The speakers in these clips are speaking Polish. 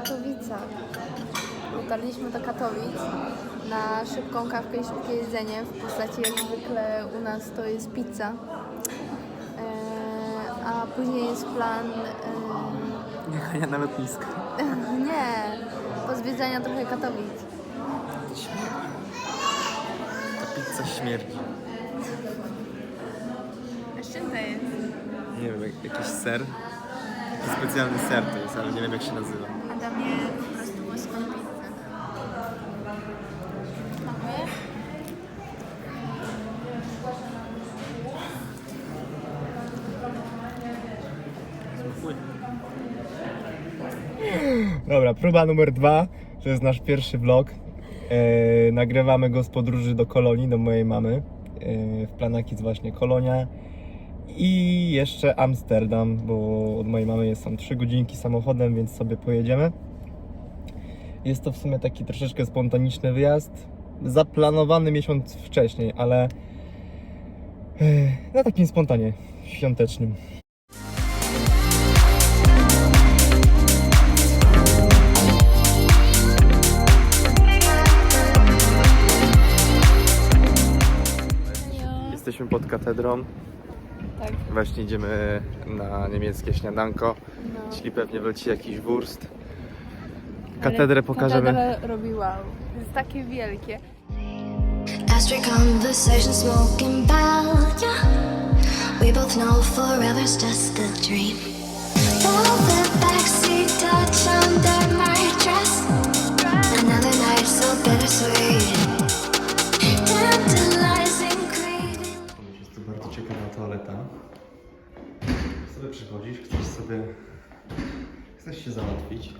Katowicach. Dotarliśmy do Katowic na szybką kawkę i szybkie jedzenie. W postaci jak zwykle u nas to jest pizza. E, a później jest plan e, Jechania na lotnisko. nie, pozwiedzania trochę Katowic. Ta pizza śmierdzi. A z czym to jest? Nie wiem, jak- jakiś ser. Taki specjalny ser to jest, ale nie wiem jak się nazywa. Adam je po prostu boską pizzę. Smakuje? Dobra, próba numer dwa. To jest nasz pierwszy vlog. E, nagrywamy go z podróży do Kolonii, do mojej mamy. E, w planach jest właśnie Kolonia i jeszcze Amsterdam, bo od mojej mamy jest są 3 godzinki samochodem, więc sobie pojedziemy. Jest to w sumie taki troszeczkę spontaniczny wyjazd. Zaplanowany miesiąc wcześniej, ale e, na takim spontanie świątecznym. Jesteśmy pod katedrą. Tak. Właśnie idziemy na niemieckie śniadanko. No. Czyli pewnie wleci jakiś wurst. Katedrę pokażemy. Katedra robi wow. Jest takie wielkie. Conversation, smoking bell, yeah. We both know forever's just a dream. Velvet backseat touch under my Sobie przychodzisz, chcesz sobie... Chcesz się załatwić.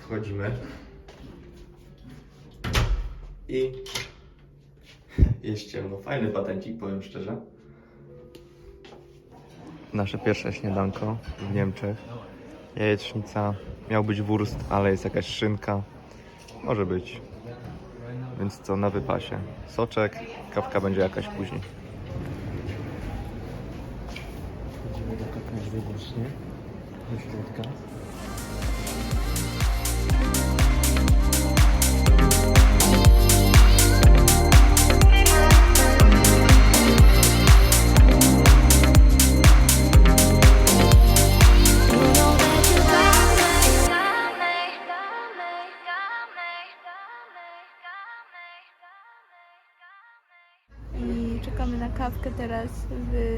Wchodzimy. I... Jest ciemno. Fajny patencik, powiem szczerze. Nasze pierwsze śniadanko w Niemczech. Jajecznica. Miał być wurst, ale jest jakaś szynka. Może być. Więc co, na wypasie. Soczek, kawka będzie jakaś później. Idziemy do kakary właśnie. Do środka. You know that you got me, got me, got me, got me, got got me. I czekamy na kawkę teraz w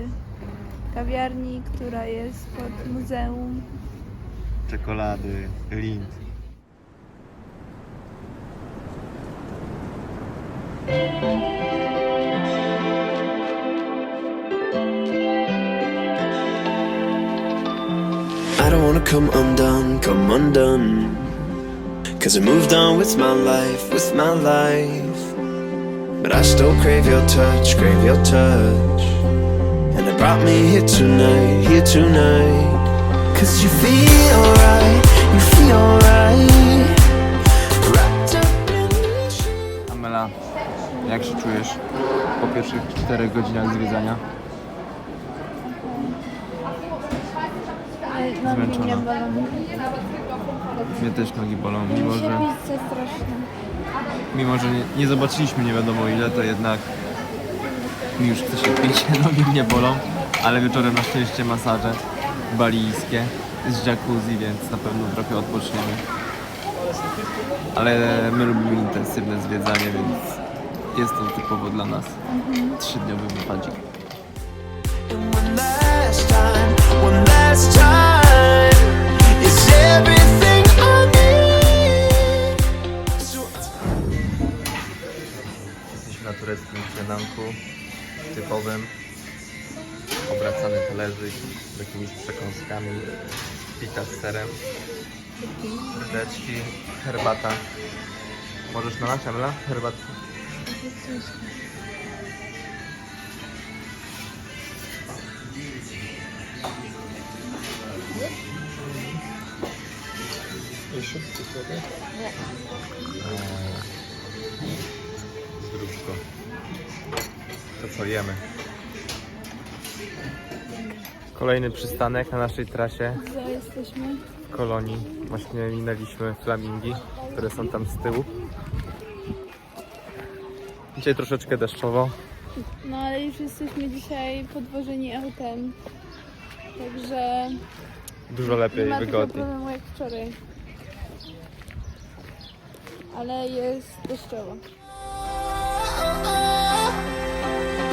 kawiarni, która jest pod muzeum. Czekolady, Lind. I don't wanna come undone, come undone. Cause I moved on with my life, with my life. But I still crave your touch, crave your touch. Brought me here tonight, here tonight. Cause you feel right, you feel right. Wrapped up in the sheets. Amela, jak się czujesz po pierwszych 4 godzinach zwiedzania? Zmęczona. mnie też nogi bolą, mimo że, mimo, że nie, nie zobaczyliśmy nie wiadomo ile, to jednak mi już chce się pić, nogi mnie bolą, ale wieczorem na szczęście masaże balijskie z jacuzzi, więc na pewno trochę odpoczniemy. Ale my lubimy intensywne zwiedzanie, więc jest to typowo dla nas trzydniowy wypadzik. Jesteśmy na tureckim śniadanku typowym. Obracany talerzyk z jakimiś przekąskami, pita z serem, rydeczki, herbata. Możesz nalać, Amela? Herbatkę? Jeszcze? Zdrówko. To co jemy? Kolejny przystanek na naszej trasie Gdzie jesteśmy? w kolonii. Właśnie minęliśmy flamingi, które są tam z tyłu. Dzisiaj troszeczkę deszczowo. No ale już jesteśmy dzisiaj podwożeni autem. Także Dużo nie lepiej, ma takiego wygodniej. problemu jak wczoraj. Ale jest deszczowo.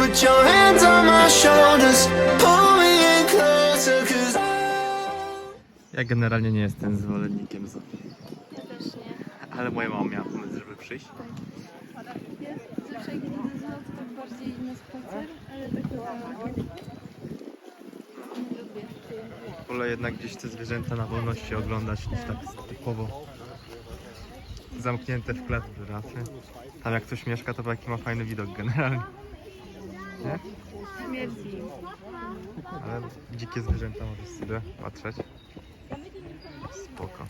Put your hands on my shoulders, pull me in closer, cause Ja generalnie nie jestem zwolennikiem Zofii, Ja też nie. ale moja mama miała pomysł, żeby przyjść. Ja zawsze jak idę do zoo, to bardziej na spacer, ale tak to nie lubię. Wolę jednak gdzieś te zwierzęta na wolności oglądać niż tak typowo zamknięte w klatce żyrafy. Tam jak ktoś mieszka, to jaki ma fajny widok generalnie. Nie? Śmierdzi. Ale dzikie zwierzęta możesz sobie patrzeć. Spoko.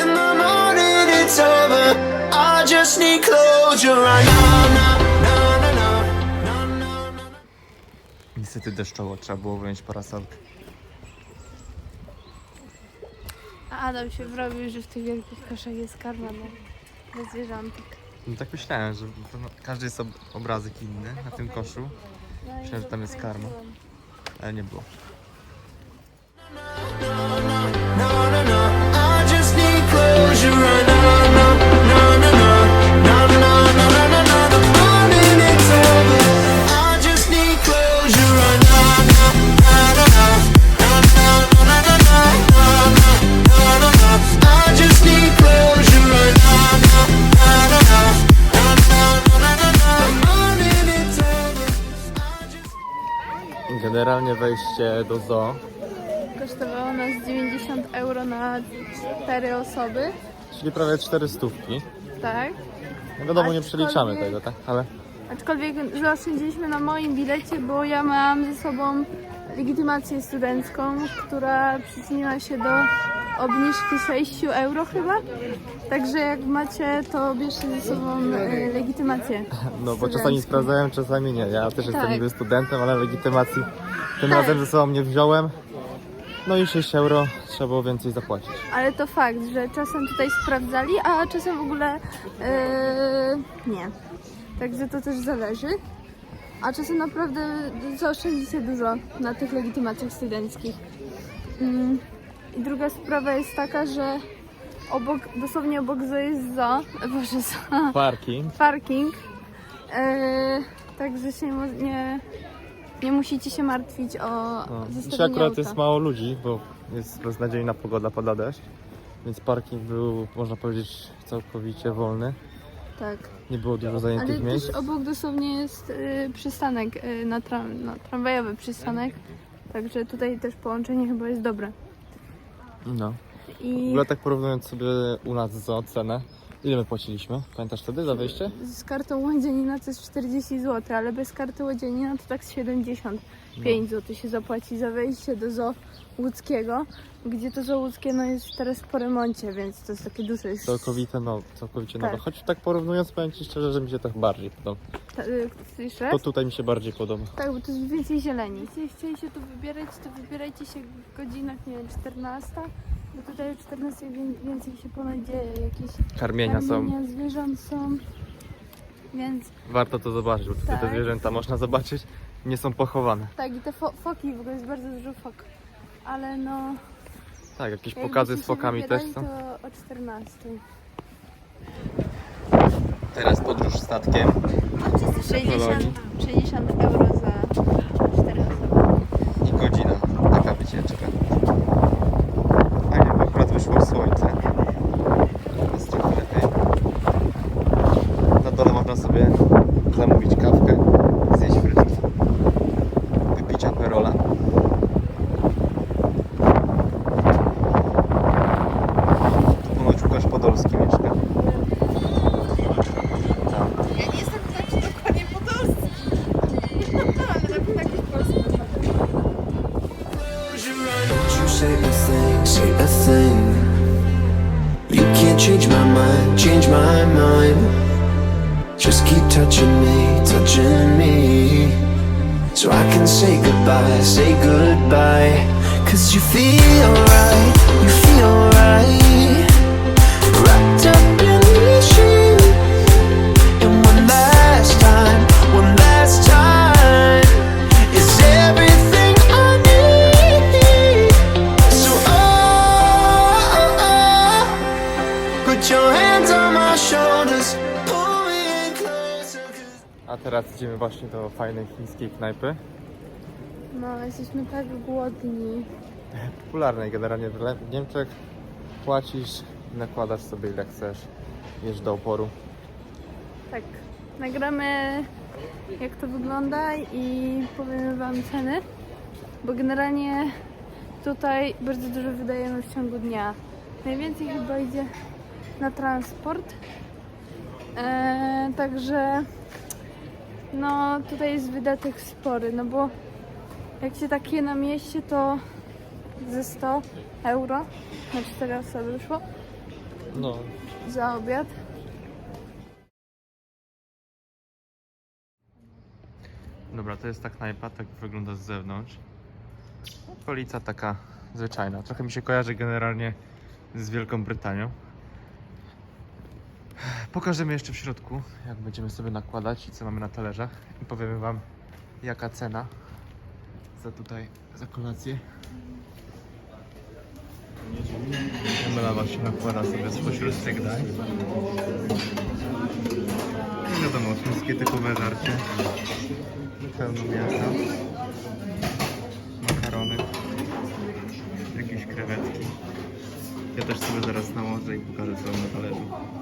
in the morning it's over. I just need closure right now, now, now, now, now, now, now, now. Niestety deszczowo, trzeba było wziąć parasolkę. A Adam się wrobił, że w tych wielkich koszach jest karma dla zwierzątek. No tak myślałem, że każdy jest ob obrazek inny na tym koszu, Myślałem, że tam jest karma. ale nie było. Wejście do zoo, Kosztowało nas 90 euro na 4 osoby, czyli prawie 4 stówki. tak? No wiadomo, nie przeliczamy Aczkolwiek- tego, tak? Ale Aczkolwiek zaoszczędziliśmy na moim bilecie, bo ja mam ze sobą legitymację studencką, która przyczyniła się do obniżki 6 euro chyba. Także jak macie, to bierzcie ze sobą e, legitymację. No bo czasami studencką. sprawdzałem, czasami nie. Ja też jestem Tak. niby studentem, ale legitymacji tym razem ze sobą nie wziąłem. No i 6 euro trzeba było więcej zapłacić. Ale to fakt, że czasem tutaj sprawdzali, a czasem w ogóle e, nie. Także to też zależy. A czasem naprawdę zaoszczędzicie dużo na tych legitymacjach studenckich. Mm. I druga sprawa jest taka, że obok, dosłownie obok zoo jest zoo, boże zoo, Parking. parking. E, także się nie, nie musicie się martwić o No. Dzisiaj akurat auta. jest mało ludzi, bo jest beznadziejna pogoda, pada deszcz. Więc parking był, można powiedzieć, całkowicie wolny. Tak. Nie było dużo zajętych Ale miejsc. też obok dosłownie jest y, przystanek, y, na tram, no, tramwajowy przystanek. Także tutaj też połączenie chyba jest dobre. No. W I ogóle tak porównując sobie u nas za cenę, ile my płaciliśmy? Pamiętasz wtedy za wejście? z kartą łodzianina to jest 40 zł, ale bez karty łodzianina to tak z 75 zł się zapłaci za wejście do zoo łódzkiego, gdzie to zoo łódzkie no, jest teraz po remoncie, więc to jest takie duże. Jest, Całkowite no, całkowicie nowe. Tak. Choć tak porównując, powiem Ci szczerze, że mi się to bardziej podoba. Ta, y? To tutaj mi się bardziej podoba. Tak, bo to jest więcej zieleni. Jeśli chcieli się tu wybierać, to wybierajcie się w godzinach, nie wiem, 14, bo tutaj o 14 wię- więcej się ponoć dzieje, jakieś Karmienia są. karmienia zwierząt są, więc Warto to zobaczyć, bo tutaj te Tak. zwierzęta można zobaczyć. Nie są pochowane. tak i te fo- foki, w ogóle jest bardzo dużo fok, ale no... Tak, jakieś jakbyście pokazy z fokami też są. to o 14. Teraz podróż statkiem. 60, 60 euro Say a thing, say a thing. You can't change my mind, change my mind. Just keep touching me, touching me. So I can say goodbye, say goodbye. Cause you feel right, you feel right. Teraz idziemy właśnie do fajnej chińskiej knajpy. No, jesteśmy tak głodni. Popularnej generalnie w Niemczech. Płacisz, nakładasz sobie ile chcesz. Jesz do oporu. Tak, nagramy jak to wygląda i powiemy Wam ceny, bo generalnie tutaj bardzo dużo wydajemy w ciągu dnia. Najwięcej chyba idzie na transport, eee, także no tutaj jest wydatek spory, no bo jak się takie na mieście to ze 100 euro na 4 osoby wyszło No, za obiad. Dobra, to jest ta knajpa, tak wygląda z zewnątrz. Okolica taka zwyczajna. Trochę mi się kojarzy generalnie z Wielką Brytanią. Pokażemy jeszcze w środku, jak będziemy sobie nakładać i co mamy na talerzach. I powiemy Wam, jaka cena za tutaj, za kolację. Emela właśnie nakłada sobie spośród tych dań. No wiadomo, chińskie typowe żarcie pełno mięsa, makarony, jakieś krewetki. Ja też sobie zaraz nałożę i pokażę co mam na talerzu.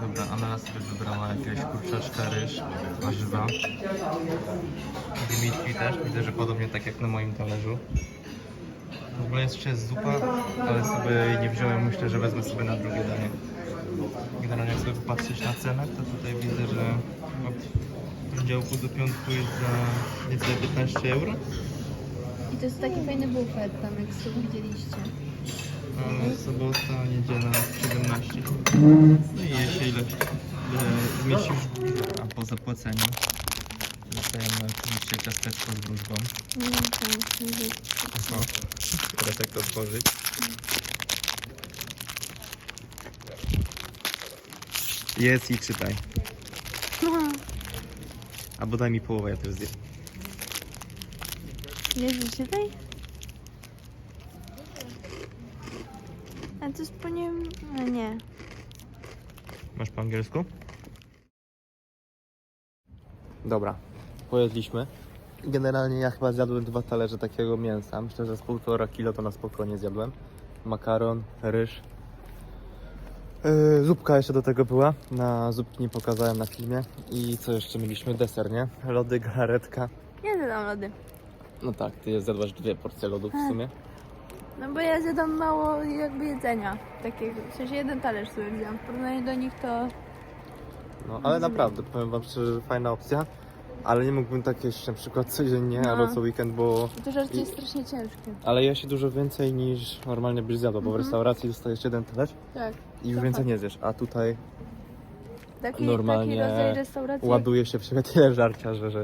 Dobra, Amela sobie wybrała jakiegoś kurczaczka, ryż, warzywa. Dimitri też, widzę, że podobnie tak jak na moim talerzu. W ogóle jeszcze jest zupa, ale sobie jej nie wziąłem, myślę, że wezmę sobie na drugie danie. Generalnie jak sobie popatrzeć na cenę, to tutaj widzę, że od poniedziałku do piątku jest za niecałe 15 euro. I to jest taki fajny bufet tam, jak sobie widzieliście. Sobota, niedziela 17. No i jeszcze ile, zmieścisz a po zapłaceniu dostajemy oczywiście ciasteczko z wróżbą. Oho, teraz jak to otworzyć? Jest i czytaj. Albo daj mi połowę, ja też zjem. Nie czytaj? To jest po nim... No nie. Masz po angielsku? Dobra, pojedliśmy. Generalnie ja chyba zjadłem dwa talerze takiego mięsa. Myślę, że z półtora kilo to na spokojnie zjadłem. Makaron, ryż. Yy, zupka jeszcze do tego była. Na zupki nie pokazałem na filmie. I co jeszcze mieliśmy? Deser, nie? Lody, galaretka. Ja zjadam lody. No tak, ty zjadłaś dwie porcje lodów w sumie. No bo ja zjadam mało jakby jedzenia. Takiego. W sensie jeden talerz sobie wziąłem. W porównaniu do nich to... No ale naprawdę, powiem wam szczerze, że fajna opcja. Ale nie mógłbym tak jeść na przykład codziennie No. albo co weekend, bo To żarcie jest strasznie ciężkie. Ale je się dużo więcej niż normalnie byś zjadł, bo w restauracji dostajesz jeden talerz Tak. i już To więcej fakt. nie zjesz, a tutaj Taki, Normalnie taki rodzaj restauracji. ładuje się w siebie tyle żarcia, że... że...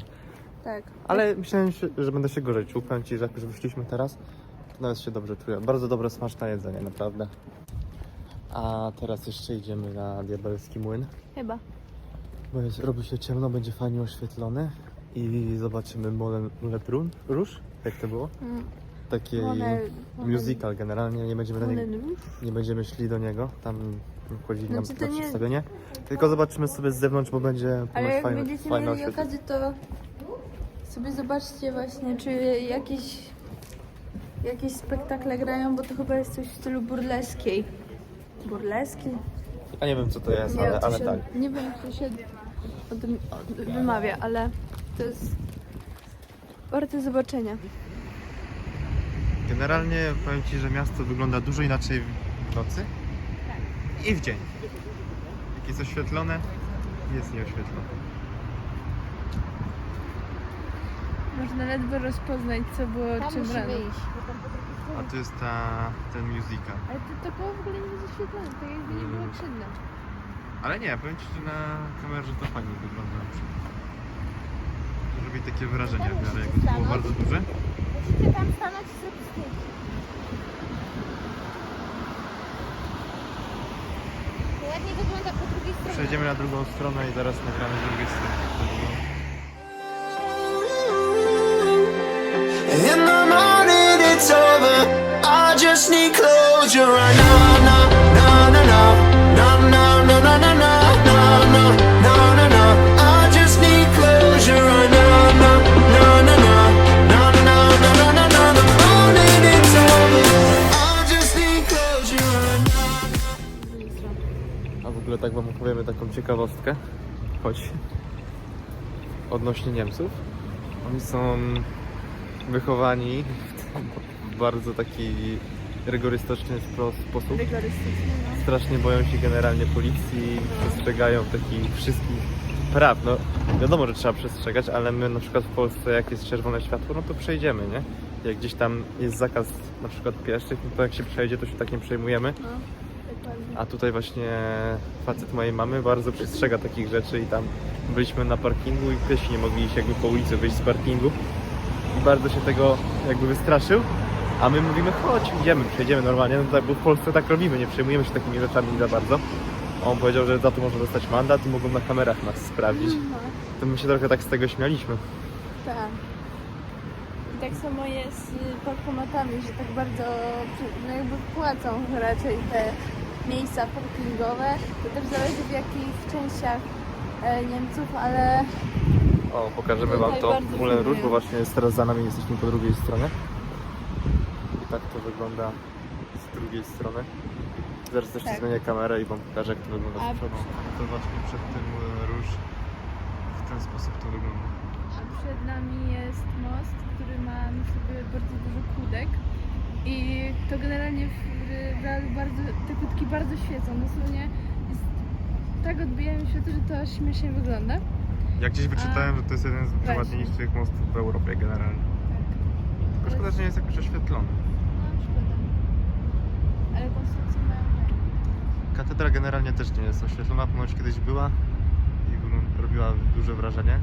Tak. Ale myślałem, że- że będę się gorzej czuł, powiem Ci, że jak już wyszliśmy teraz, nawet się dobrze czuję. Bardzo dobre, smaczne jedzenie, naprawdę. A teraz jeszcze idziemy na diabelski młyn, Chyba. bo jest, robi się ciemno, będzie fajnie oświetlony i zobaczymy Moulin Lebrun, Róż, jak to było? Mm. Taki musical generalnie, nie będziemy na niego Rouge? nie będziemy szli do niego, tam chodzili nam Znaczy, na nie- przedstawienie. Tylko zobaczymy sobie z zewnątrz, bo będzie Ale jak fajne, będziecie fajne mieli oświetlenie. okazję, to sobie zobaczcie właśnie, czy jakieś, jakieś spektakle grają, bo to chyba jest coś w stylu burleskiej. Burleski? Ja nie wiem co to jest, Nie, ale, to ale się, tak. nie wiem, jak to się o tym o- wymawia, ale to jest warte zobaczenia. Generalnie powiem Ci, że miasto wygląda dużo inaczej w nocy i w dzień. Jak jest oświetlone, jest nieoświetlone. Można ledwo rozpoznać, co było czym rano. A tu jest ta, ten musical. Ale to, to koło w ogóle nie jest oświetlone, to jakby nie było Mm. przedne. Ale nie, powiem Ci, że na kamerze to fajnie wygląda na przykład. zrobić takie wrażenie w miarę, jakby to było bardzo duże. Musicie tam stanąć i zrobić zdjęcie. To ładnie wygląda po drugiej stronie. Przejdziemy na drugą stronę i zaraz nagramy z drugiej strony. jak to wygląda. No, no, no, no, no, no, no, no, no, no, no, no, no, no, no. No, no, no, no, no, no, no, no, no, no. A w ogóle tak wam opowiemy taką ciekawostkę, choć odnośnie Niemców. Oni są wychowani w bardzo taki rygorystyczny sposób. Rygorystycznie, no. Strasznie boją się generalnie policji, przestrzegają takich wszystkich praw. No wiadomo, że trzeba przestrzegać, ale my na przykład w Polsce jak jest czerwone światło, no to przejdziemy, nie? Jak gdzieś tam jest zakaz na przykład pieszych, no to jak się przejdzie, to się tak nie przejmujemy. no. Dokładnie. A tutaj właśnie facet mojej mamy bardzo przestrzega takich rzeczy i tam byliśmy na parkingu i piesi nie mogli się jakby po ulicy wyjść z parkingu. Bardzo się tego jakby wystraszył. A my mówimy, chodź, idziemy, przejdziemy normalnie, no tak, bo w Polsce tak robimy, nie przejmujemy się takimi rzeczami za bardzo. A on powiedział, że za to można dostać mandat i mogą na kamerach nas sprawdzić. No, To my się trochę tak z tego śmialiśmy. tak. I tak samo jest z parkomatami, że tak bardzo no jakby płacą raczej te miejsca parkingowe. To też zależy w jakich częściach e, Niemców, ale O, pokażemy wam to Moulin Rouge, bo właśnie jest teraz za nami, jesteśmy po drugiej stronie. I tak to wygląda z drugiej strony. Zaraz też Tak. zmienię kamerę i wam pokażę, jak to wygląda z przodu. To właśnie przed tym Moulin Rouge w ten sposób to wygląda. A przed nami jest most, który ma na sobie bardzo dużo kłódek i to generalnie w w realu bardzo, te kłódki bardzo świecą. Dosłownie jest, tak odbijają światło, że to aż śmiesznie wygląda. Ja gdzieś wyczytałem, że to jest jeden z Właśnie. najładniejszych mostów w Europie generalnie. Tylko szkoda, że nie jest jakoś oświetlony. No, szkoda. Ale konstrukcje mają fajne. Katedra generalnie też nie jest oświetlona, ponoć kiedyś była i wyglą- robiła duże wrażenie.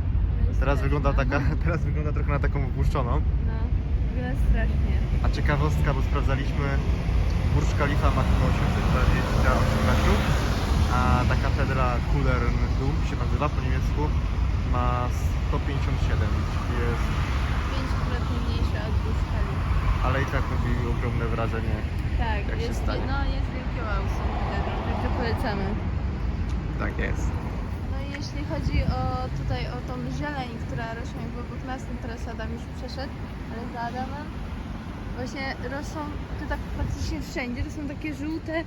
Jest Teraz wygląda taka, teraz wygląda trochę na taką wypuszczoną. No, wygląda strasznie. A ciekawostka, bo sprawdzaliśmy, Burj Khalifa ma chyba 828 metrów, a ta katedra Kulern Dum się nazywa po niemiecku, ma 157, czyli jest, Pięciokrotnie mniejsza od Khalifa. ale i tak robi ogromne wrażenie. Tak, Jak się jest, stanie? no jest wielkie wow tą katedrą, także polecamy. Tak jest. No i jeśli chodzi o tutaj o tą zieleń, która rośnie wokół nas, no teraz Adam już przeszedł, ale za Adamem właśnie rosną to tak praktycznie wszędzie, to są takie żółte,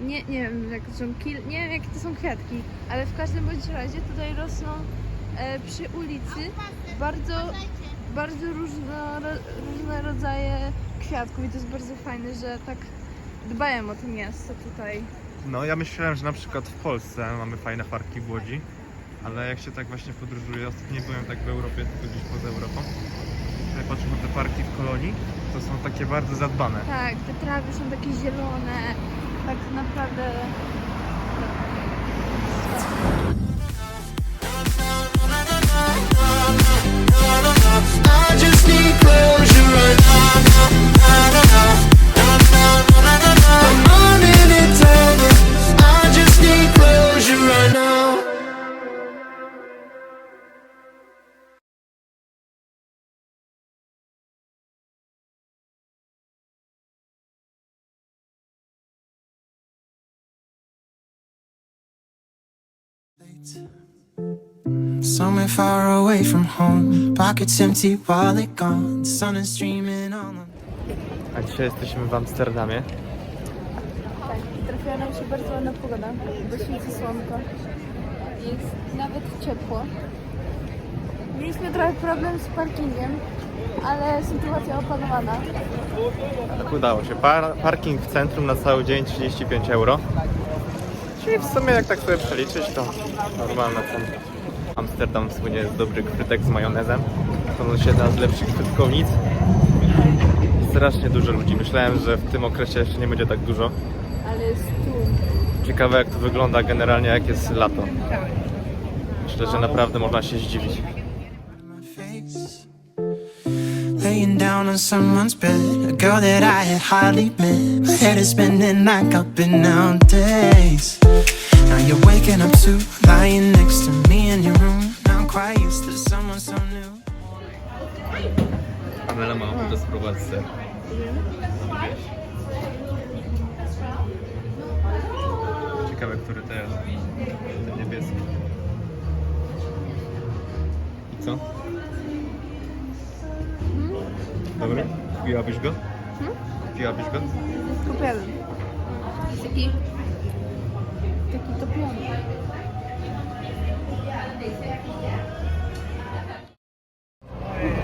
nie, nie wiem jak to są kil, nie wiem jakie to są kwiatki, ale w każdym bądź razie tutaj rosną przy ulicy bardzo, bardzo różno, różne rodzaje kwiatków i to jest bardzo fajne, że tak dbają o to miasto tutaj. No ja myślałem, że na przykład w Polsce mamy fajne parki w Łodzi, ale jak się tak właśnie podróżuje, ostatnio nie byłem tak w Europie, tylko gdzieś poza Europą, tutaj patrzę na te parki w Kolonii, to są takie bardzo zadbane. Tak, te trawy są takie zielone, tak naprawdę. Somewhere far away from home, pockets empty, wallet gone, sun is streaming on them. A dzisiaj jesteśmy w Amsterdamie. Tak, trafiła nam się bardzo ładna pogoda, bo świeci słonko. Jest nawet ciepło. Mieliśmy trochę problem z parkingiem, ale sytuacja opanowana. Tak udało się. Par parking w centrum na cały dzień 35 euro. Czyli w sumie jak tak sobie przeliczyć, to normalna cena. Amsterdam słynie z dobrych frytek z majonezem. To jest jedna z lepszych frytkownic. Strasznie dużo ludzi. Myślałem, że w tym okresie jeszcze nie będzie tak dużo. Ale jest tu. Ciekawe jak to wygląda generalnie jak jest lato. Myślę, że naprawdę można się zdziwić. Down on someone's bed, a girl that I had hardly met. My head is spinning like I've been down days. Now you're waking up to lying next to me in your room. Now I'm quite used to someone so new. Ciekawe, który niebieski. I co? Dobry? Piłabyś go? Piłabyś go? Kupiłem. Taki... Taki topiony.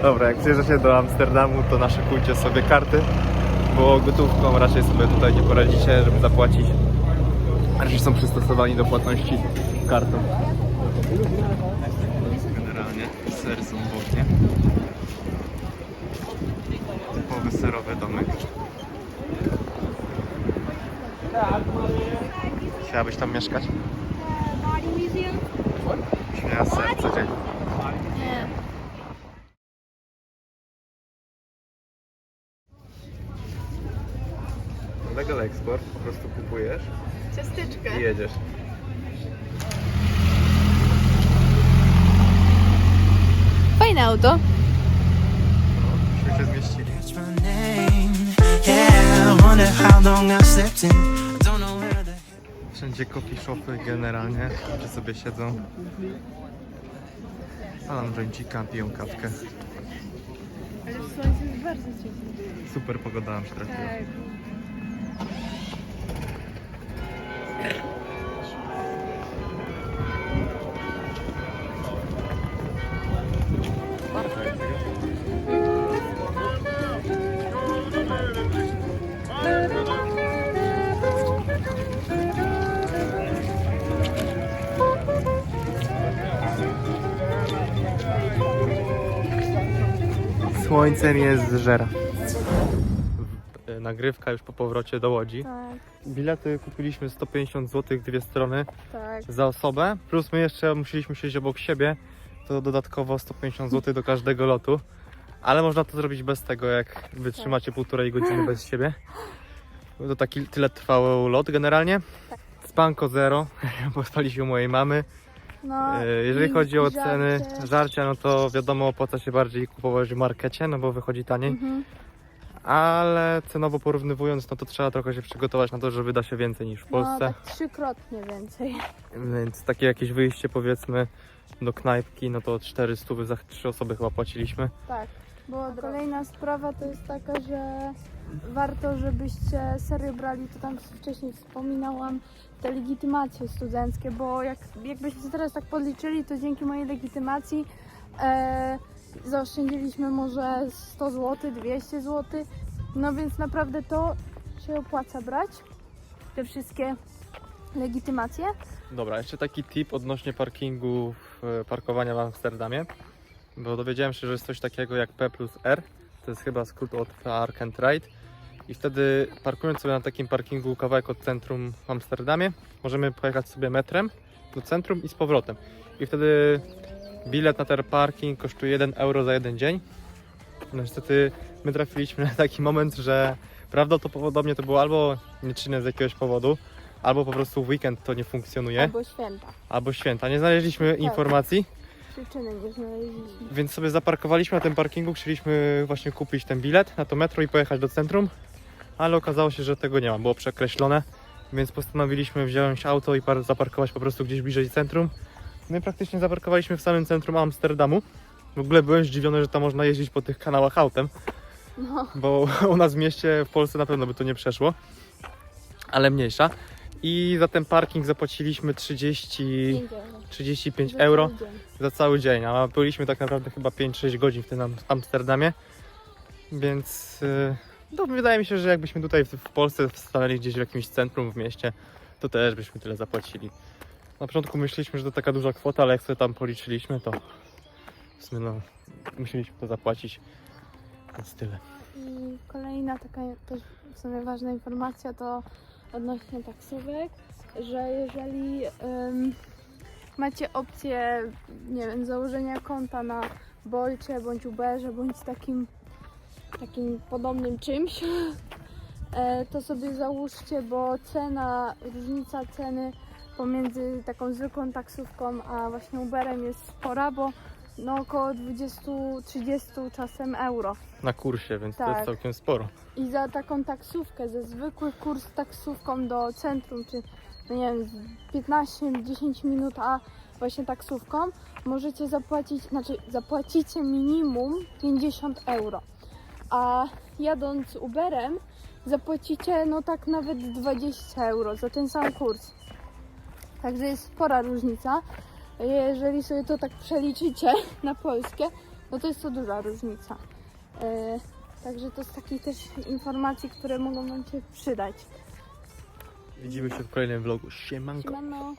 Dobra, jak przyjeżdżacie do Amsterdamu, to naszykujcie sobie karty, bo gotówką raczej sobie tutaj nie poradzicie, żeby zapłacić. Raczej są przystosowani do płatności kartą. Generalnie ser są serowy domek. Chciałabyś tam mieszkać? Byś miała ser codziennie. Legal Export, po prostu kupujesz Ciasteczkę. i jedziesz. Fajne auto. Myśmy się zmieścili. Wszędzie coffee shopy generalnie, gdzie sobie siedzą. Palam jointsika, piją kawkę. Ale słońce jest bardzo ciepłe. Super pogoda nam się trafiła. Tak. Słońce mnie zżera. Nagrywka już po powrocie do Łodzi. Tak, Bilety kupiliśmy 150 zł dwie strony tak. za osobę, plus my jeszcze musieliśmy siedzieć obok siebie, to dodatkowo 150 zł do każdego lotu. Ale można to zrobić bez tego, jak wytrzymacie półtorej godziny bez siebie. To taki tyle trwał lot generalnie. Spanko zero, bo spaliśmy u mojej mamy. No, E, Jeżeli i chodzi o żarcie. ceny żarcia, no to wiadomo opłaca się bardziej kupować w markecie, no bo wychodzi taniej. Mhm. Ale cenowo porównywując, no to trzeba trochę się przygotować na to, że wyda się więcej niż w No, Polsce. tak trzykrotnie więcej. Więc takie jakieś wyjście powiedzmy do knajpki, no to 400 za trzy osoby chyba płaciliśmy. Tak, bo kolejna sprawa to jest taka, że warto, żebyście serio brali, to tam wcześniej wspominałam, te legitymacje studenckie, bo jak, jakbyśmy teraz tak podliczyli, to dzięki mojej legitymacji e, zaoszczędziliśmy może 100 zł, 200 zł, no więc naprawdę to się opłaca brać, te wszystkie legitymacje. Dobra, jeszcze taki tip odnośnie parkingu, e, parkowania w Amsterdamie. Bo dowiedziałem się, że jest coś takiego jak P plus R. To jest chyba skrót od Park and Ride. I wtedy parkując sobie na takim parkingu kawałek od centrum w Amsterdamie, możemy pojechać sobie metrem do centrum i z powrotem. I wtedy bilet na ten parking kosztuje 1 euro za jeden dzień. No niestety my trafiliśmy na taki moment, że prawdopodobnie to było albo nieczynne z jakiegoś powodu, albo po prostu w weekend to nie funkcjonuje, Albo święta. albo święta. Nie znaleźliśmy informacji, Przyczyny nie znaleźliśmy. więc sobie zaparkowaliśmy na tym parkingu, chcieliśmy właśnie kupić ten bilet na to metro i pojechać do centrum, ale okazało się, że tego nie ma, było przekreślone, więc postanowiliśmy wziąć auto i par- zaparkować po prostu gdzieś bliżej centrum. No i praktycznie zaparkowaliśmy w samym centrum Amsterdamu. W ogóle byłem zdziwiony, że tam można jeździć po tych kanałach autem, No. bo u nas w mieście, w Polsce na pewno by to nie przeszło, ale mniejsza. I za ten parking zapłaciliśmy 30, Pięć euro. 35 Za euro za cały dzień, a byliśmy tak naprawdę chyba 5-6 godzin w tym Am- Amsterdamie, więc yy, no, wydaje mi się, że jakbyśmy tutaj w, Polsce stanęli gdzieś w jakimś centrum w mieście, to też byśmy tyle zapłacili. Na początku myśleliśmy, że to taka duża kwota, ale jak sobie tam policzyliśmy, to w sumie no, musieliśmy to zapłacić, więc tyle. I kolejna taka też w sumie ważna informacja to odnośnie taksówek, że jeżeli em, macie opcję, nie wiem, założenia konta na Bolcie, bądź Uberze, bądź takim, takim podobnym czymś, e, to sobie załóżcie, bo cena, różnica ceny pomiędzy taką zwykłą taksówką a właśnie Uberem jest spora, bo no około 20-30 czasem euro. Na kursie, więc to Tak. jest całkiem sporo. I za taką taksówkę, ze zwykły kurs taksówką do centrum, czy no nie wiem, z 15-10 minut, a właśnie taksówką, możecie zapłacić, znaczy zapłacicie minimum 50 euro. A jadąc Uberem zapłacicie no tak nawet 20 euro za ten sam kurs. Także jest spora różnica. Jeżeli sobie to tak przeliczycie na polskie, no to jest to duża różnica. E, Także to z takich też informacji, które mogą Wam się przydać. Widzimy się w kolejnym vlogu. Siemanko. Siemano.